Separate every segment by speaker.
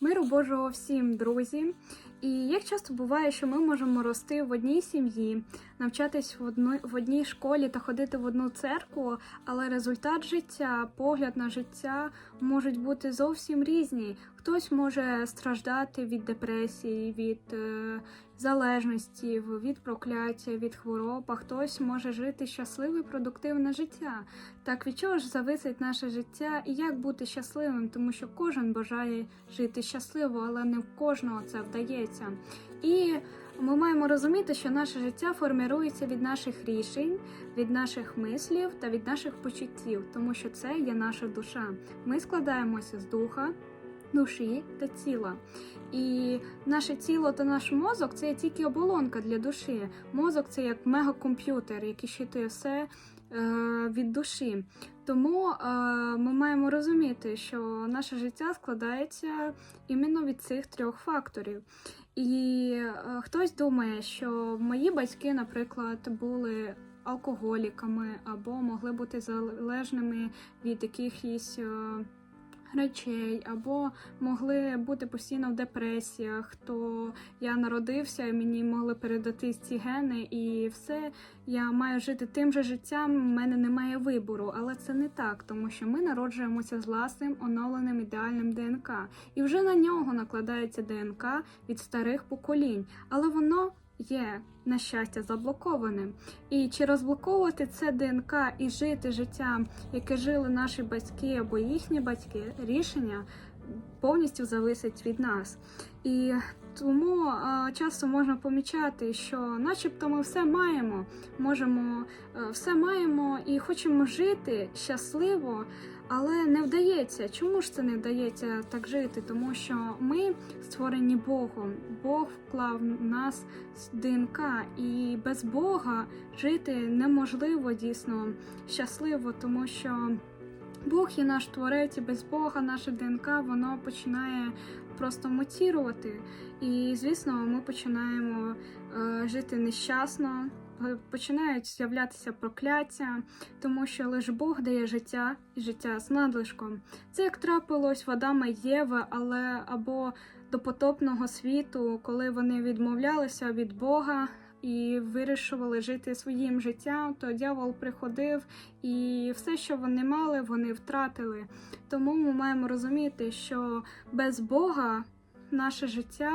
Speaker 1: Миру Божого всім, друзі! І як часто буває, що ми можемо рости в одній сім'ї, навчатись в одно, в одній школі та ходити в одну церкву, але результат життя, погляд на життя можуть бути зовсім різні. Хтось може страждати від депресії, від е, залежності, від прокляття, від хвороб, а хтось може жити щасливе, продуктивне життя. Так від чого ж зависить наше життя і як бути щасливим, тому що кожен бажає жити щасливо, але не в кожного це вдається. І ми маємо розуміти, що наше життя формирується від наших рішень, від наших мислів та від наших почуттів, тому що це є наша душа. Ми складаємося з духа. Душі та тіла. І наше тіло та наш мозок це тільки оболонка для душі. Мозок це як мегакомп'ютер, який щитує все е, від душі. Тому е, ми маємо розуміти, що наше життя складається іменно від цих трьох факторів. І е, хтось думає, що мої батьки, наприклад, були алкоголіками або могли бути залежними від якихось. Речей, або могли бути постійно в депресіях, то я народився і мені могли передати ці гени, і все я маю жити тим же життям. У мене немає вибору, але це не так, тому що ми народжуємося з власним оновленим ідеальним ДНК, і вже на нього накладається ДНК від старих поколінь, але воно. Є, на щастя, заблокованим. І чи розблоковувати це ДНК і жити життям, яке жили наші батьки або їхні батьки, рішення повністю зависить від нас. І тому а, часто можна помічати, що начебто ми все маємо, можемо а, все маємо і хочемо жити щасливо, але не вдається. Чому ж це не вдається так жити? Тому що ми створені Богом. Бог вклав в нас ДНК, і без Бога жити неможливо дійсно щасливо, тому що. Бог є наш творець, і без Бога наше ДНК воно починає просто мутірувати. І, звісно, ми починаємо е, жити нещасно, починають з'являтися прокляття, тому що лише Бог дає життя і життя з надлишком. Це як трапилось в Адама і Єви, але або до потопного світу, коли вони відмовлялися від Бога і вирішували жити своїм життям, то дьявол приходив і все, що вони мали, вони втратили. Тому ми маємо розуміти, що без Бога наше життя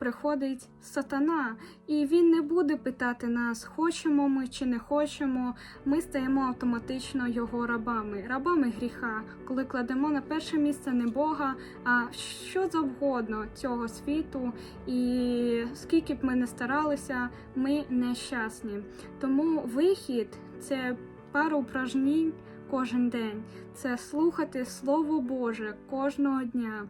Speaker 1: приходить сатана, і він не буде питати нас, хочемо ми чи не хочемо. Ми стаємо автоматично його рабами, рабами гріха, коли кладемо на перше місце не Бога, а що завгодно цього світу. І скільки б ми не старалися, ми нещасні. Тому вихід це пара упражнень кожен день, це слухати Слово Боже кожного дня.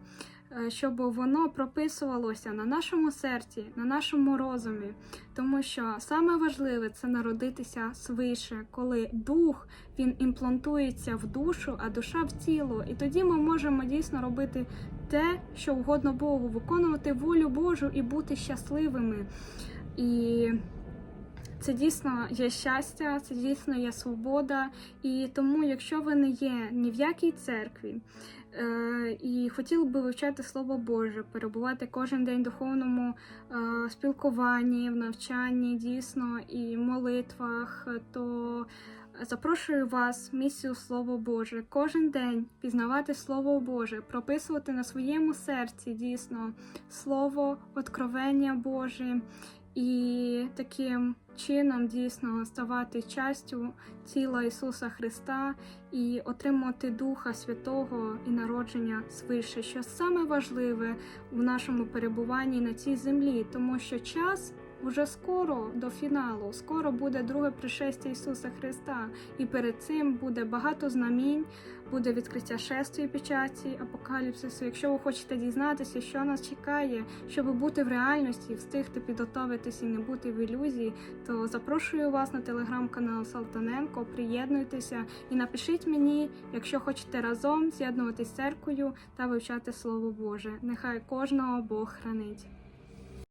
Speaker 1: Е, щоб воно прописувалося на нашому серці, на нашому розумі, тому що саме важливе це народитися свише, коли дух він імплантується в душу, а душа в тіло. І тоді ми можемо дійсно робити те, що угодно Богу, виконувати волю Божу і бути щасливими. І це дійсно є щастя, це дійсно є свобода. І тому, якщо ви не є ні в якій церкві, е, і хотіли би вивчати Слово Боже, перебувати кожен день в духовному е, спілкуванні, в навчанні, дійсно і молитвах, то запрошую вас в місію Слово Боже кожен день пізнавати Слово Боже, прописувати на своєму серці дійсно слово, откровення Боже. І таким чином дійсно ставати частю тіла Ісуса Христа і отримувати Духа Святого і народження свише, що саме важливе в нашому перебуванні на цій землі, тому що час. Уже скоро до фіналу, скоро буде друге пришестя Ісуса Христа, і перед цим буде багато знамінь, буде відкриття шестої печаті, апокаліпсису. Якщо ви хочете дізнатися, що нас чекає, щоб бути в реальності, встигти підготовитись і не бути в ілюзії, то запрошую вас на телеграм-канал Салтаненко. Приєднуйтеся і напишіть мені, якщо хочете разом з'єднуватись з церквою та вивчати Слово Боже. Нехай кожного Бог хранить.